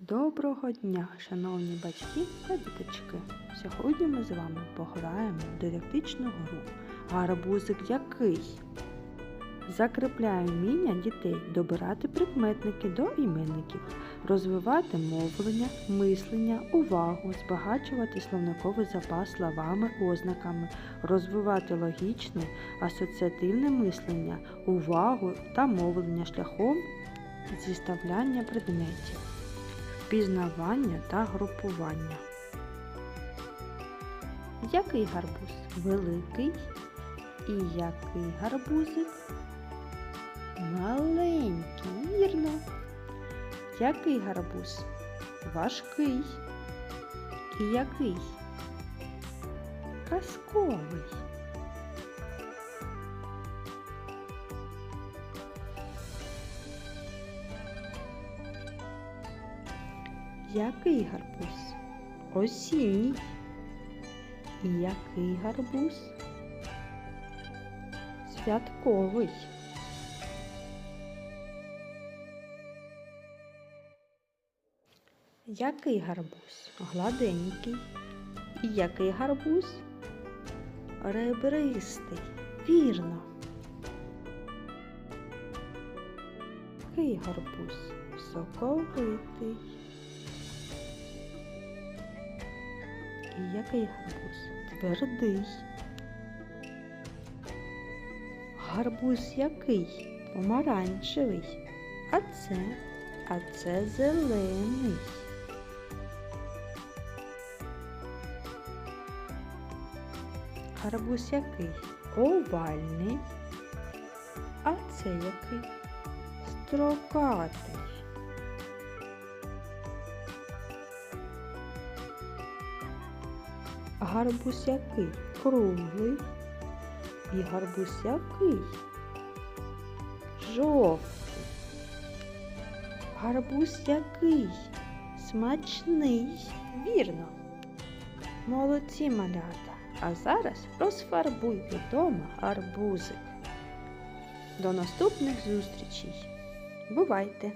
Доброго дня, шановні батьки та діточки! Сьогодні ми з вами пограємо в дидактичну гру Гарбузик який. Закріпляє вміння дітей добирати прикметники до іменників, розвивати мовлення, мислення, увагу, збагачувати словниковий запас словами, ознаками, розвивати логічне, асоціативне мислення, увагу та мовлення шляхом зіставляння предметів пізнавання та групування. Який гарбуз? Великий. І який гарбузик? Маленький, вірно. Який гарбуз? Важкий. І який? Казковий. Який гарбуз? Осінній. Який гарбуз? Святковий. Який гарбуз? Гладенький. Який гарбуз? Ребристий. Вірно. Який гарбуз? Соковитий. І який гарбуз? Твердий. Гарбуз який? Помаранчевий. А це, а це зелений. Гарбуз який? Овальний. А це який? Строкатий. Гарбуз який? Круглий. І гарбуз який? Жовтий. Гарбуз який? Смачний. Вірно. Молодці малята. А зараз розфарбуйте вдома гарбузик. До наступних зустрічей. Бувайте!